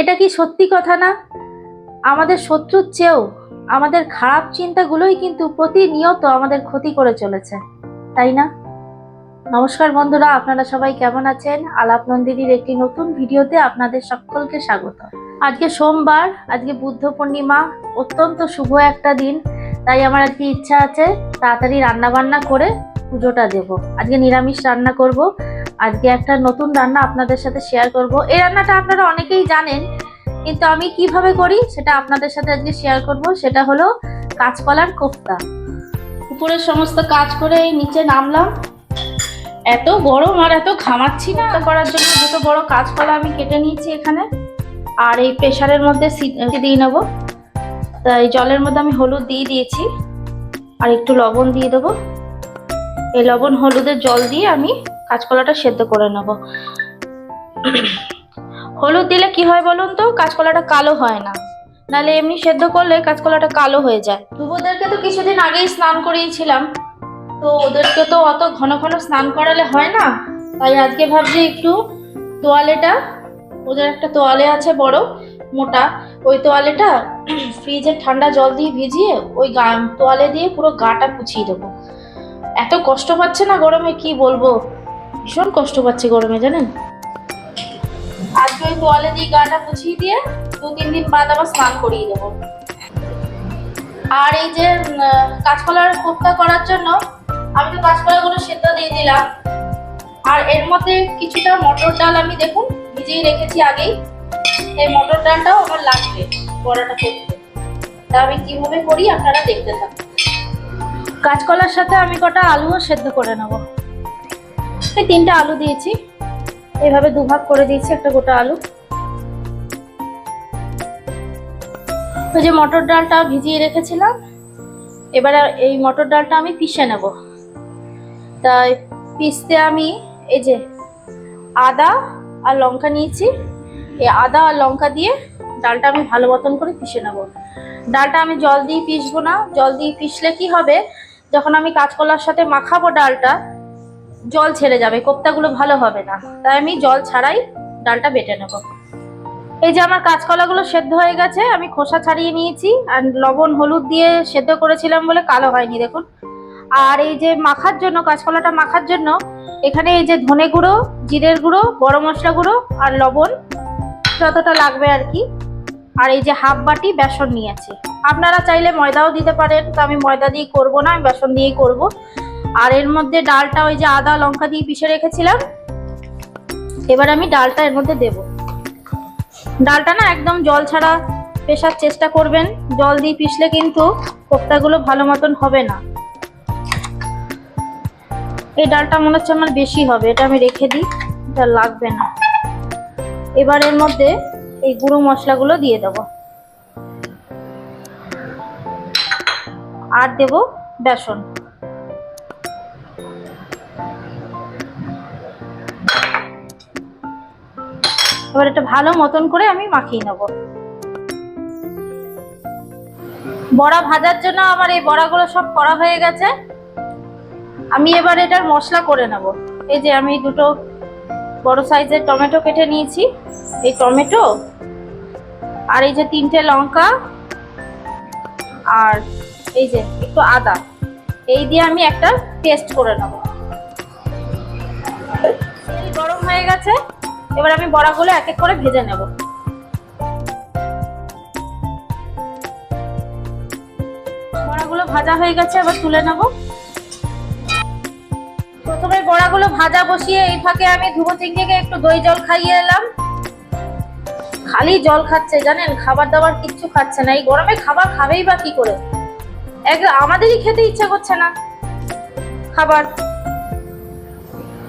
এটা কি সত্যি কথা না? আমাদের শত্রুর চেয়েও আমাদের খারাপ চিন্তাগুলোই কিন্তু প্রতিনিয়ত আমাদের ক্ষতি করে চলেছে, তাই না? নমস্কার বন্ধুরা, আপনারা সবাই কেমন আছেন? আলাপ নন্দিনীর একটি নতুন ভিডিওতে আপনাদের সকলকে স্বাগত। আজকে সোমবার, আজকে বুদ্ধ পূর্ণিমা, অত্যন্ত শুভ একটা দিন, তাই আমার আজকে ইচ্ছা আছে তাড়াতাড়ি রান্না বান্না করে পুজোটা দেব। আজকে নিরামিষ রান্না করব। আজকে একটা নতুন রান্না আপনাদের সাথে শেয়ার করব। এই রান্নাটা আপনারা অনেকেই জানেন, কিন্তু আমি কীভাবে করি সেটা আপনাদের সাথে আজকে শেয়ার করব। সেটা হলো কাঁচকলার কোফতা। উপরের সমস্ত কাজ করে এই নিচে নামলাম। এত গরম আর এত ঘামাচ্ছি না। করার জন্য দুটো বড় কাঁচকলা আমি কেটে নিয়েছি এখানে। আর এই প্রেশারের মধ্যে দিয়ে নেব। তাই জলের মধ্যে আমি হলুদ দিয়ে দিয়েছি। আর একটু লবণ দিয়ে দেবো। এই লবণ হলুদের জল দিয়ে আমি কাঁচকলাটা সেদ্ধ করে নেব। হলুদ দিলে কি হয় বলুন তো? কাঁচকলাটা কালো হয় না। নালে এমনি সেদ্ধ করলে কাঁচকলাটা কালো হয়ে যায়। দুবোদেরকে তো কিছুদিন আগেই স্নান করিয়েছিলাম। তো ওদেরকে তো অত ঘন ঘন স্নান করালে হয় না। তাই আজকে ভাবছি একটু তোয়ালেটা, ওদের একটা তোয়ালে আছে বড়, মোটা। ওই তোয়ালেটা ফ্রিজে ঠান্ডা জল দিয়ে ভিজিয়ে ওই গা তোয়ালে দিয়ে পুরো গাটা পুছিয়ে দেবো। এত কষ্ট পাচ্ছে না গরমে, কি বলব? ভীষণ কষ্ট পাচ্ছে গরমে, জানেন? আজকে ওই তোয়ালে দিয়ে গাটা পুছিয়ে দিয়ে দু তিন দিন বাদ আবার স্নান করিয়ে দেবো। আর এই যে কাঁচকলার কোফতা করার জন্য আমি তো কাঁচকলাগুলো সেদ্ধ দিয়ে দিলাম। আর এর মধ্যে কিছুটা মটর ডাল আমি দেখুন ভিজিয়ে রেখেছি আগেই। এই মটর ডালটাও আমার লাগবে বড়াটা করতে। তা আমি কীভাবে করি আপনারা দেখতে থাকুন। কাঁচকলার সাথে আমি কটা আলুও সেদ্ধ করে নেব। এই তিনটে আলু দিয়েছি। এইভাবে দুভাগ করে দিয়েছি একটা গোটা আলু। ওই যে মটর ডালটা ভিজিয়ে রেখেছিলাম। এবারে এই মটর ডালটা আমি পিষে নেব। তাই পিষতে আমি এই যে আদা আর লঙ্কা নিয়েছি। এই আদা আর লঙ্কা দিয়ে ডালটা আমি ভালো মতন করে পিষে নেব। ডালটা আমি জল দিয়ে পিষবো না। জল দিয়ে পিষলে কি হবে? যখন আমি কাঁচকলার সাথে মাখাবো ডালটা জল ছেড়ে যাবে, কোপ্তাগুলো ভালো হবে না। তাই আমি জল ছাড়াই ডালটা বেটে নেব। এই যে আমার কাঁচকলাগুলো সেদ্ধ হয়ে গেছে, আমি খোসা ছাড়িয়ে নিয়েছি আর লবণ, হলুদ দিয়ে সেদ্ধ করেছিলাম বলে কালো হয়নি, দেখুন। আর এই যে মাখার জন্য, কাঁচকলাটা মাখার জন্য, এখানে এই যে ধনে গুঁড়ো, জিরের গুঁড়ো, গরম মশলা গুঁড়ো, আর লবণ, যতটা লাগবে আর কি। আর এই যে হাফ বাটি বেসন নিয়েছি। আপনারা চাইলে ময়দাও দিতে পারেন, তো আমি ময়দা দিয়ে করব না, আমি বেসন দিয়েই করব। আর এর মধ্যে ডালটা ওই যে আদা, লঙ্কা দিয়ে পিষে রেখেছিলাম। এবার আমি ডালটা এর মধ্যে দেব। ডালটা না একদম জল ছাড়া পেশার চেষ্টা করবেন। জল দিয়ে পিষলে কিন্তু কোপ্তাগুলো ভালো মতন হবে না। এই ডালটা মনে হচ্ছে আমার বেশি হবে, এটা আমি রেখে দিই, এটা লাগবে না। এবার এর মধ্যে এই গুঁড়ো মশলাগুলো দিয়ে দেবো। আর দেব বেসন। এবার এটা ভালো মতন করে আমি মাখিয়ে নেব। বড়া ভাজার জন্য আমার এই বড়াগুলো সব করা হয়ে গেছে। আমি এবার এটার মশলা করে নেব। এই যে আমি দুটো বড় সাইজের টমেটো কেটে নিয়েছি। এই টমেটো আর এই যে তিনটে লঙ্কা আর এই যে একটু আদা। এই দিয়ে আমি একটা পেস্ট করে নেব। গরম হয়ে গেছে। এবার আমি বড়াগুলো এক এক করে ভেজে নেব। বড়াগুলো ভাজা হয়ে গেছে, এবার তুলে নেব। প্রথমে বড়াগুলো ভাজা বসিয়ে এই ফাঁকে আমি ধুবো চিংড়িকে, একটু দই জল খাইয়ে এলাম। খালি জল খাচ্ছে, জানেন? খাবার দাবার কিচ্ছু খাচ্ছে না। এই গরমে খাবার খাবেই বা কি করে? এক আমাদেরই খেতে ইচ্ছা করছে না খাবার।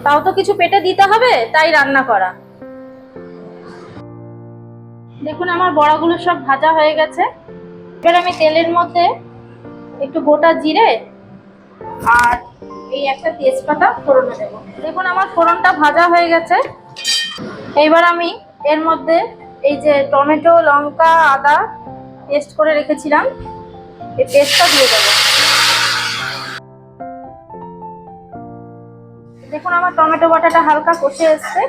তাও তো কিছু পেটে দিতে হবে, তাই রান্না করা। দেখুন, আমার বড়াগুলো সব ভাজা হয়ে গেছে। এবার আমি তেলের মধ্যে একটু গোটা জিরে আর এই একটা তেজপাতা ফোড়নে দেব। দেখুন, আমার ফোড়নটা ভাজা হয়ে গেছে। এইবার আমি এর মধ্যে এই যে টমেটো, লঙ্কা, আদা পেস্ট করে রেখেছিলাম। এই পেস্টটা দিয়ে দেবো। দেখুন, আমার টমেটো বাটাটা হালকা কষে এসছে।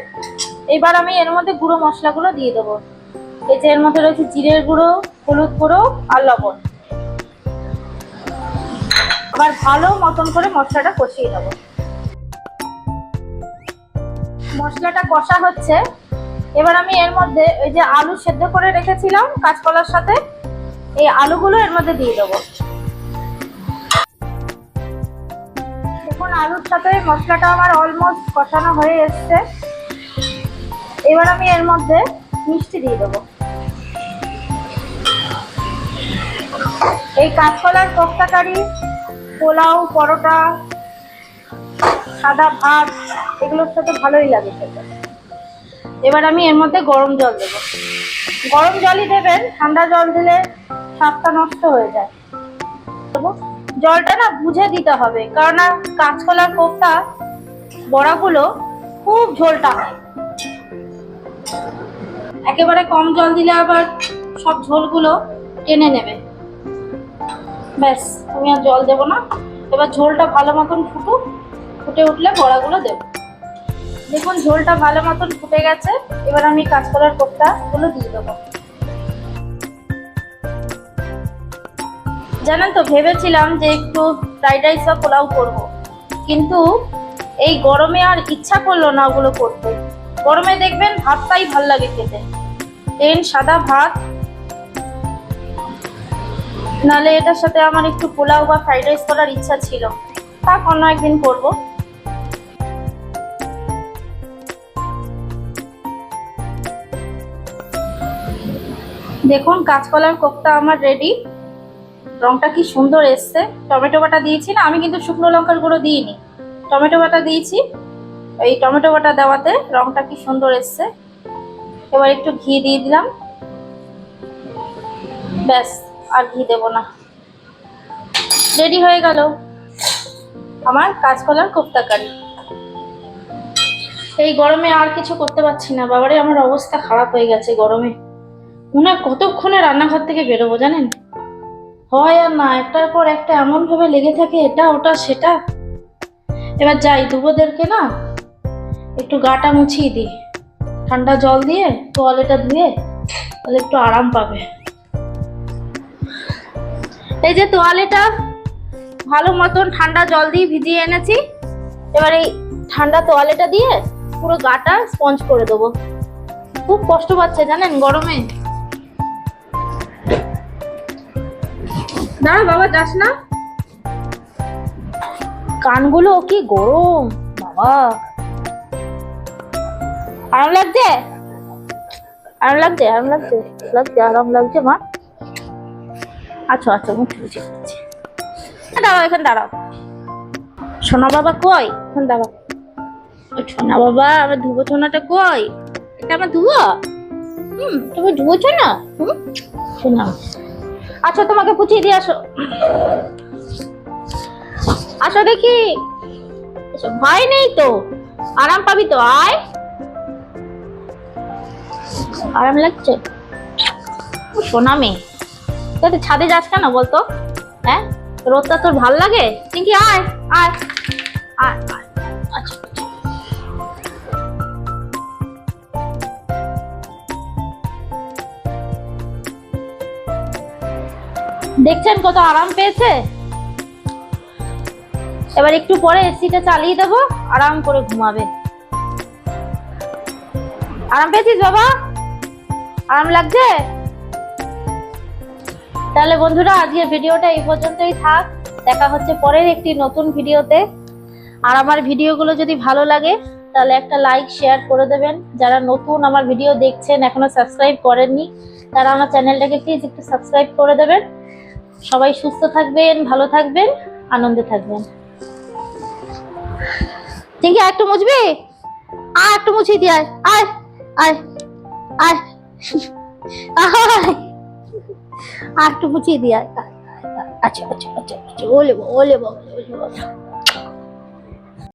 এবার আমি এর মধ্যে গুঁড়ো মশলাগুলো দিয়ে দেবো। এই যে এর মধ্যে রয়েছে জিরের গুঁড়ো, হলুদ গুঁড়ো আর লবণ। আবার ভালো মতন করে মশলাটা কষিয়ে দেবো মশলাটা কষা হচ্ছে। এবার আমি এর মধ্যে ওই যে আলু সেদ্ধ করে রেখেছিলাম কাঁচকলার সাথে, এই আলুগুলো এর মধ্যে দিয়ে দেবো। এখন আলুর সাথে মশলাটা আমার অলমোস্ট কষানো হয়ে এসছে। এবার আমি এর মধ্যে মিষ্টি দিয়ে দেবো। এই কাঁচকলার কোপ্তা কারি, পোলাও, পরোটা, সাদা ভাত, এগুলোর সাথে ভালোই লাগে খেতে। এবার আমি এর মধ্যে গরম জল দেব। গরম জলই দেবেন, ঠান্ডা জল দিলে স্বাদটা নষ্ট হয়ে যায়। জলটা না বুঝে দিতে হবে, কারণ কাঁচকলার কোপ্তা, বড়াগুলো খুব ঝোলটা হয়। একেবারে কম জল দিলে আবার সব ঝোলগুলো টেনে নেবে। ব্যাস, আমি আর জল দেবো না। এবার ঝোলটা ভালো মতন ফুটুক, ফুটে উঠলে বড়াগুলো দেবো। দেখুন, ঝোলটা ভালো মতন ফুটে গেছে। এবার আমি কাঁচকলার কোপ্তাগুলো দিয়ে দেবো। জানেন তো, ভেবেছিলাম যে একটু ফ্রাইড রাইস বা পোলাও করব। কিন্তু এই গরমে আর ইচ্ছা করল না ওগুলো করতে। গরমে দেখবেন ভাতটাই ভালো লাগে খেতে। প্লেন সাদা ভাত। নালে এটার সাথে আমার একটু পোলাও বা ফ্রাইড রাইস করার ইচ্ছা ছিল। থাক অন্য একদিন করব। দেখুন কাঁচকলার কোপ্তা আমার রেডি রংটা কি সুন্দর এসছে। টমেটো বাটা দিয়েছি না, আমি কিন্তু শুকনো লঙ্কার গুঁড়ো দিইনি। টমেটো বাটা দিয়েছি। এই টমেটো বাটা দেওয়াতে রংটা কি সুন্দর এসছে। এবার একটু ঘি দিয়ে দিলাম। ব্যাস, আর ঘি দেব না। রেডি হয়ে গেল আমার কাঁচকলার কোপ্তা কারি এই গরমে আর কিছু করতে পারছি না। বাবারে, আমার অবস্থা খারাপ হয়ে গেছে গরমে। মনে হয় কতক্ষণে রান্নাঘর থেকে বেরোবো জানেন? হয় আর না, একটার পর একটা এমন ভাবে লেগে থাকে, এটা, ওটা, সেটা। এবার যাই, দুবোদেরকে না একটু গাটা মুছিয়ে দিই। ঠান্ডা জল দিয়ে তোয়ালেটা ধুয়ে তাহলে একটু আরাম পাবে। এই যে তোয়ালেটা ভালো মতন ঠান্ডা জল দিয়ে ভিজিয়ে এনেছি। এবার এই ঠান্ডা তোয়ালেটা দিয়ে পুরো গাটা স্পঞ্জ করে দেবো। খুব কষ্ট পাচ্ছে জানেন গরমে। দাঁড়া বাবা, যাস না। কানগুলো কি গরম, বাবা। আরাম লাগছে? আরাম লাগছে আরাম লাগছে লাগছে, আরাম লাগছে, মা। আচ্ছা আচ্ছা মুখ বুঝে যাচ্ছে দাঁড়াও, এখানে দাঁড়াও। সোনা বাবা কই? এখন দাঁড়াও। সোনা বাবা, আমার ধুবো সোনাটা কই? এটা আমার ধুবো? হুম, তুমি ধুবোছো না হুম শোনা আচ্ছা তোমাকে পুছিয়ে দিয়ে আসো। আসো দেখি। ভয় নেই তো। আরাম পাবি তো, আয়। আরাম লাগছে? সোনা মেয়ে তুই ছাদে যাস কেন বলতো? হ্যাঁ? রোদটা তোর ভালো লাগে? আয় আয় আয় আয়। আচ্ছা আচ্ছা। দেখছেন কত আরাম পেয়েছে? এবার একটু পরে এসিটা চালিয়ে দেবো, আরাম করে ঘুমাবে। আরাম পেয়েছিস বাবা? আরাম লাগছে? তাহলে বন্ধুরা আজকে ভিডিওটা এই পর্যন্তই থাক। দেখা হচ্ছে পরের একটি নতুন ভিডিওতে। আর আমার ভিডিওগুলো যদি ভালো লাগে, তাহলে একটা লাইক শেয়ার করে দেবেন। যারা নতুন আমার ভিডিও দেখছেন, এখনও সাবস্ক্রাইব করেননি, তারা আমার চ্যানেলটাকে প্লিজ একটু সাবস্ক্রাইব করে দেবেন। সবাই সুস্থ থাকবেন, ভালো থাকবেন, আনন্দে থাকবেন। ঠিক আছে একটু মুছবি? আর একটু মুছিয়ে দিয়ে আয় আয় আয় আয়। আর একটু মুছিয়ে দিয়ে। আচ্ছা আচ্ছা আচ্ছা আচ্ছা ওলে ওলে বাবা ওলে বাবা